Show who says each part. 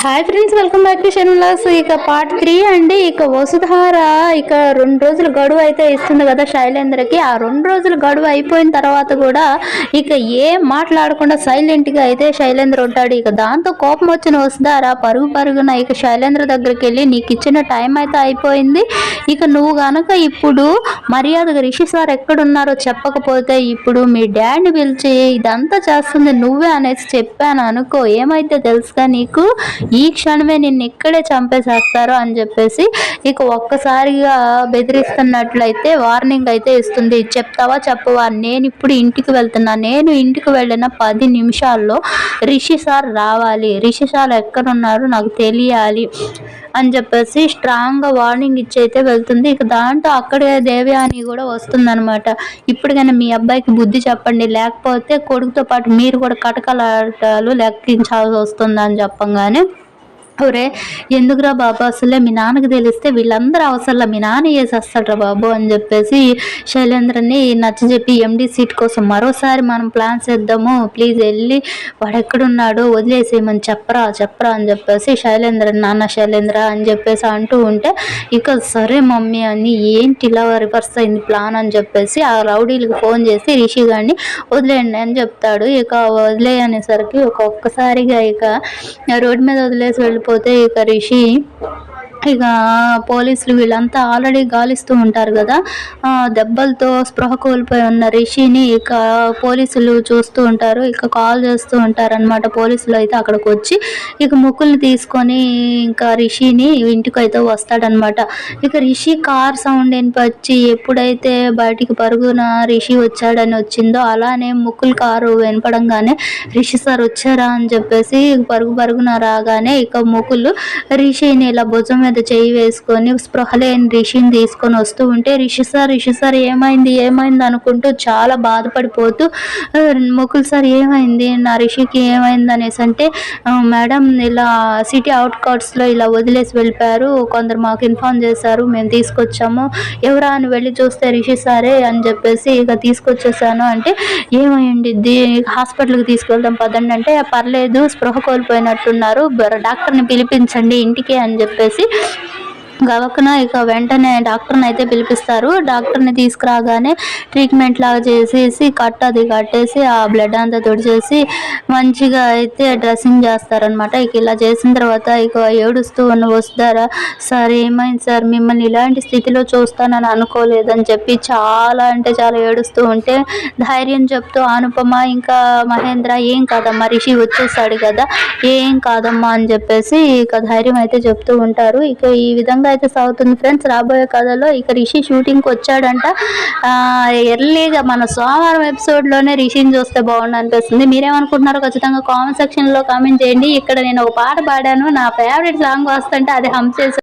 Speaker 1: Hi friends welcome back to Sharmila's ఇక part three అండి. ఇక వసుధార ఇక రెండు రోజులు గడువు అయితే ఇస్తుంది కదా శైలేంద్రకి. ఆ రెండు రోజులు గడువు అయిపోయిన తర్వాత కూడా ఇక ఏం మాట్లాడకుండా సైలెంట్గా అయితే శైలేంద్ర ఉంటాడు. ఇక దాంతో కోపం వచ్చిన వసుధార పరుగు పరుగున ఇక శైలేంద్ర దగ్గరికి వెళ్ళి నీకు ఇచ్చిన టైం అయితే అయిపోయింది. ఇక నువ్వు గనక ఇప్పుడు మర్యాదగా రిషి సార్ ఎక్కడున్నారో చెప్పకపోతే ఇప్పుడు మీ డాడీని పిలిచి ఇదంతా చేస్తుంది నువ్వే అనేసి చెప్పాను అనుకో ఏమైతే తెలుసుగా నీకు? ఈ క్షణమే నిన్ను ఇక్కడే చంపేసేస్తారు అని చెప్పేసి ఇక ఒక్కసారిగా బెదిరిస్తున్నట్లయితే వార్నింగ్ అయితే ఇస్తుంది. చెప్తావా చెప్పవా? నేను ఇప్పుడు ఇంటికి వెళ్తున్నా. నేను ఇంటికి వెళ్ళిన పది నిమిషాల్లో రిషి సార్ రావాలి. రిషి సార్ ఎక్కడున్నారు నాకు తెలియాలి అని చెప్పేసి స్ట్రాంగ్గా వార్నింగ్ ఇచ్చి అయితే వెళ్తుంది. ఇక దాంట్లో అక్కడే దేవయాని కూడా వస్తుందన్నమాట. ఇప్పటికైనా మీ అబ్బాయికి బుద్ధి చెప్పండి. లేకపోతే కొడుకుతో పాటు మీరు కూడా కటకలాటాలు లెక్కించాల్సి వస్తుందని చెప్పంగా 동안은 ఒరే ఎందుకురా బాబు? అసలే మీ నాన్నకి తెలిస్తే వీళ్ళందరూ అవసరంలో మీ నాన్న వేసేస్తాడ్రా బాబు అని చెప్పేసి శైలేంద్రని నచ్చజెప్పి ఎండి సీట్ కోసం మరోసారి మనం ప్లాన్ చేద్దాము. ప్లీజ్ వెళ్ళి వాడు ఎక్కడున్నాడో వదిలేసేయమని చెప్పరా చెప్పరా అని చెప్పేసి శైలేంద్ర నాన్న శైలేంద్ర అని చెప్పేసి అంటూ ఉంటే ఇక సరే మమ్మీ అని ఏంటి ఇలా రివర్స్ అయింది ప్లాన్ అని చెప్పేసి ఆ రౌడీలకు ఫోన్ చేసి రిషి గారిని వదిలేయండి అని చెప్తాడు. ఇక వదిలేయనేసరికి ఒక్కొక్కసారిగా ఒక్కసారిగా ఇక రోడ్డు మీద వదిలేసి వెళ్ళిపోతే ఇక రిషి ఇక పోలీసులు వీళ్ళంతా ఆల్రెడీ గాలిస్తూ ఉంటారు కదా. ఆ దెబ్బలతో స్పృహ కోల్పోయి ఉన్న రిషిని ఇక పోలీసులు చూస్తూ ఉంటారు. ఇక కాల్ చేస్తూ ఉంటారు అనమాట పోలీసులు అయితే అక్కడికి వచ్చి ఇక ముక్కుల్ని తీసుకొని ఇంకా రిషిని ఇంటికి అయితే వస్తాడనమాట ఇక రిషి కార్ సౌండ్ వినిపచ్చి ఎప్పుడైతే బయటికి పరుగున రిషి వచ్చాడని వచ్చిందో అలానే ముక్కులు కారు వినపడంగానే రిషి సార్ వచ్చారా అని చెప్పేసి పరుగు పరుగున రాగానే ఇక ముక్కులు రిషిని ఇలా భుజం మీద చేయి వేసుకొని స్పృహ లేని రిషిని తీసుకొని వస్తూ ఉంటే రిషి సార్ రిషి సార్ ఏమైంది? ఏమైంది? అనుకుంటూ చాలా బాధపడిపోతూ "ఆ, ముకుల్ సార్ ఏమైంది? నా రిషికి ఏమైంది? అనేసి అంటే మేడం ఇలా సిటీ అవుట్కట్స్లో ఇలా వదిలేసి వెళ్ళిపోయారు. కొందరు మాకు ఇన్ఫార్మ్ చేశారు. మేము తీసుకొచ్చాము. ఎవరా అని వెళ్ళి చూస్తే రిషి సారే అని చెప్పేసి ఇక తీసుకొచ్చేసాను. అంటే ఏమైంది? హాస్పిటల్కి తీసుకెళ్దాం పదండి. అంటే పర్లేదు స్పృహ కోల్పోయినట్టున్నారు. డాక్టర్ని పిలిపించండి ఇంటికి అని చెప్పేసి గవక్కున ఇక వెంటనే డాక్టర్ని అయితే పిలిపిస్తారు. డాక్టర్ని తీసుకురాగానే ట్రీట్మెంట్ లాగా చేసేసి కట్ అది కట్టేసి ఆ బ్లడ్ అంతా తుడిచేసి మంచిగా అయితే డ్రెస్సింగ్ చేస్తారనమాట ఇక ఇలా చేసిన తర్వాత ఇక ఏడుస్తూ ఉన్న వస్తారా సార్ ఏమైంది సార్? మిమ్మల్ని ఇలాంటి స్థితిలో చూస్తానని అనుకోలేదని చెప్పి చాలా అంటే చాలా ఏడుస్తూ ఉంటే ధైర్యం చెప్తూ అనుపమ ఇంకా మహేంద్ర ఏం కాదమ్మా? రిషి వచ్చేసాడు కదా ఏం కాదమ్మా? అని చెప్పేసి ఇక ధైర్యం అయితే చెప్తూ ఉంటారు. ఇక ఈ విధంగా అయితే సాగుతుంది ఫ్రెండ్స్. రాబోయే కథలో ఇక రిషి షూటింగ్కి వచ్చాడంట. ఆ, ఎర్లీగా మన సోమవారం ఎపిసోడ్లోనే రిషిని చూస్తే బాగుండు అనిపిస్తుంది. మీరేమనుకుంటున్నారో ఖచ్చితంగా కామెంట్ సెక్షన్లో కామెంట్ చేయండి. ఇక్కడ నేను ఒక పాట పాడాను. నా ఫేవరెట్ సాంగ్ వస్తుంటే అది హమ్ చేసి